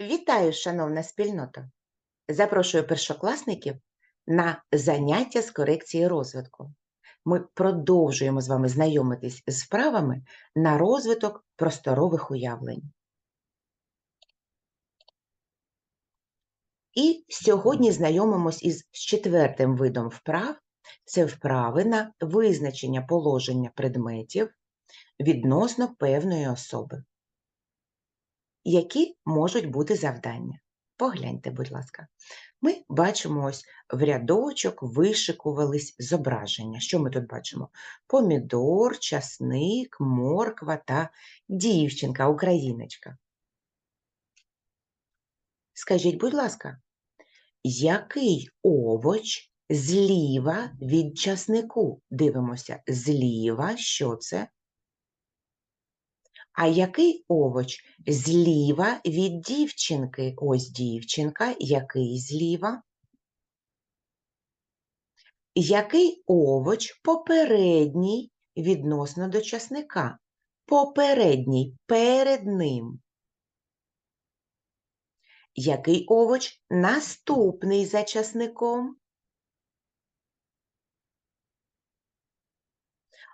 Вітаю, шановна спільнота! Запрошую першокласників на заняття з корекції розвитку. Ми продовжуємо з вами знайомитись з вправами на розвиток просторових уявлень. І сьогодні знайомимось із четвертим видом вправ. Це вправи на визначення положення предметів відносно певної особи. Які можуть бути завдання? Погляньте, будь ласка. Ми бачимо ось в рядочок вишикувались зображення. Що ми тут бачимо? Помідор, часник, морква та дівчинка, україночка. Скажіть, будь ласка, який овоч зліва від часнику? Дивимося, зліва, що це? А який овоч зліва від дівчинки? Ось дівчинка, який зліва? Який овоч попередній відносно до часника? Попередній перед ним. Який овоч наступний за часником?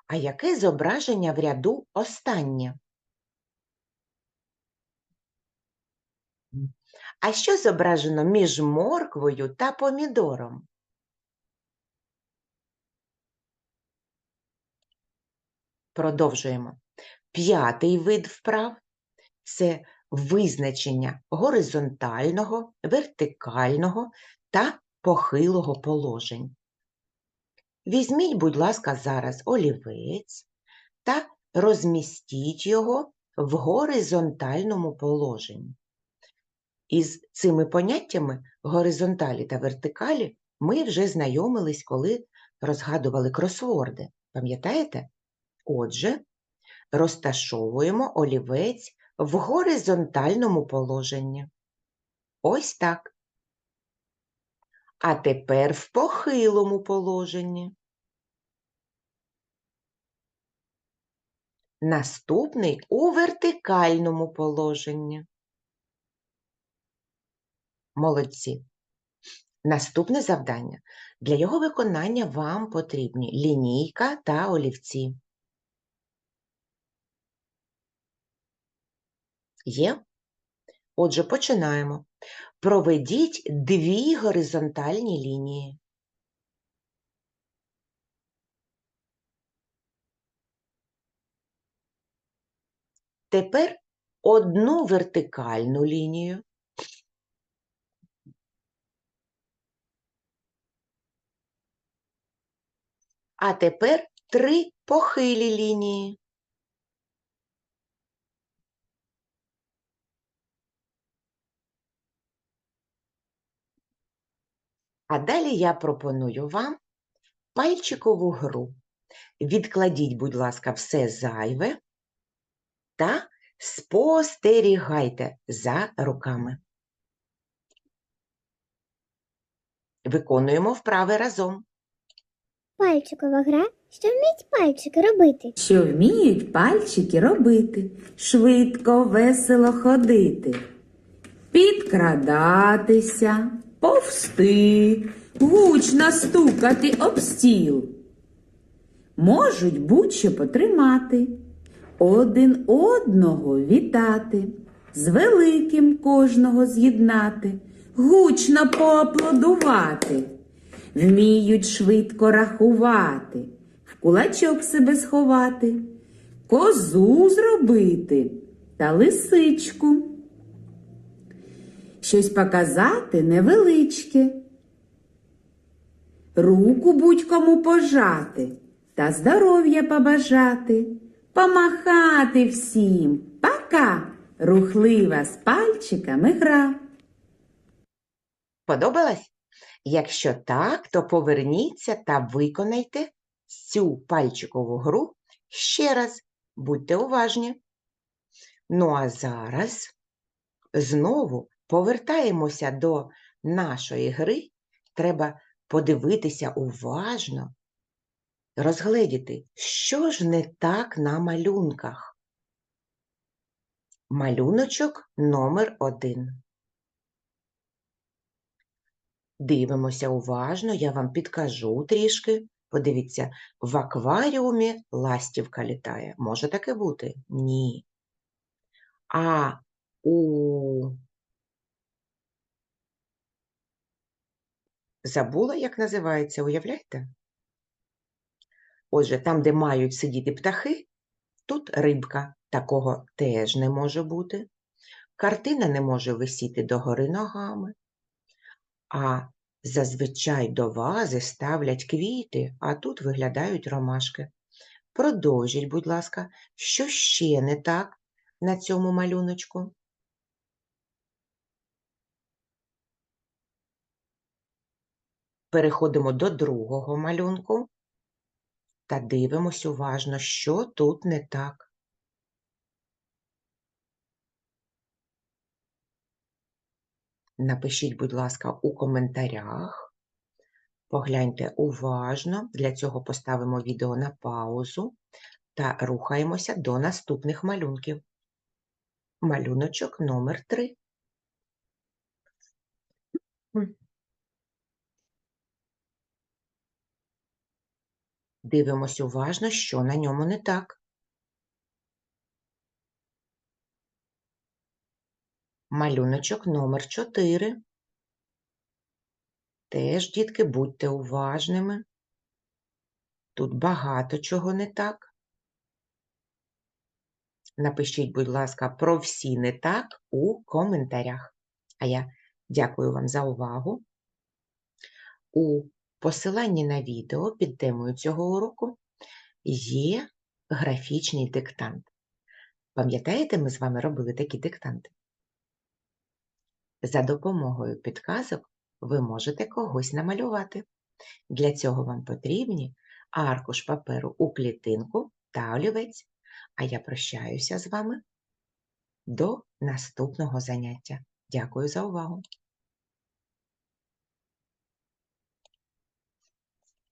А яке зображення в ряду останнє? А що зображено між морквою та помідором? Продовжуємо. П'ятий вид вправ це визначення горизонтального, вертикального та похилого положень. Візьміть, будь ласка, зараз олівець та розмістіть його в горизонтальному положенні. Із цими поняттями горизонталі та вертикалі ми вже знайомились, коли розгадували кросворди. Пам'ятаєте? Отже, розташовуємо олівець в горизонтальному положенні. Ось так. А тепер в похилому положенні. Наступний у вертикальному положенні. Молодці. Наступне завдання. Для його виконання вам потрібні лінійка та олівці. Є? Отже, починаємо. Проведіть дві горизонтальні лінії. Тепер одну вертикальну лінію. А тепер три похилі лінії. А далі я пропоную вам пальчикову гру. Відкладіть, будь ласка, все зайве та спостерігайте за руками. Виконуємо вправи разом. Пальчикова гра, що вміють пальчики робити. що вміють пальчики робити, швидко, весело ходити, підкрадатися, повсти, гучно стукати об стіл. Можуть будь-що потримати, один одного вітати, з великим кожного з'єднати, гучно поаплодувати. Вміють швидко рахувати, в кулачок себе сховати, козу зробити та лисичку. Щось показати невеличке, руку будь-кому пожати та здоров'я побажати, помахати всім, пока, рухлива з пальчиками гра. Подобалось? Якщо так, то поверніться та виконайте цю пальчикову гру ще раз. Будьте уважні. Ну а зараз знову повертаємося до нашої гри. Треба подивитися уважно, розгледіти, що ж не так на малюнках. Малюночок номер один. Дивимося уважно, я вам підкажу трішки. Подивіться, в акваріумі ластівка літає. Може таке бути? Ні. А у забула, як називається, уявляєте? Отже, там, де мають сидіти птахи, тут рибка. Такого теж не може бути. Картина не може висіти догори ногами. А зазвичай до вази ставлять квіти, а тут виглядають ромашки. Продовжіть, будь ласка, що ще не так на цьому малюночку? Переходимо до другого малюнку та дивимось уважно, що тут не так. Напишіть, будь ласка, у коментарях. Погляньте уважно. Для цього поставимо відео на паузу та рухаємося до наступних малюнків. Малюночок номер 3. Дивимось уважно, що на ньому не так. Малюночок номер 4. Теж, дітки, будьте уважними. Тут багато чого не так. Напишіть, будь ласка, про всі не так у коментарях. А я дякую вам за увагу. У посиланні на відео під темою цього уроку є графічний диктант. Пам'ятаєте, ми з вами робили такі диктанти? За допомогою підказок ви можете когось намалювати. Для цього вам потрібні аркуш паперу у клітинку та олівець. А я прощаюся з вами до наступного заняття. Дякую за увагу!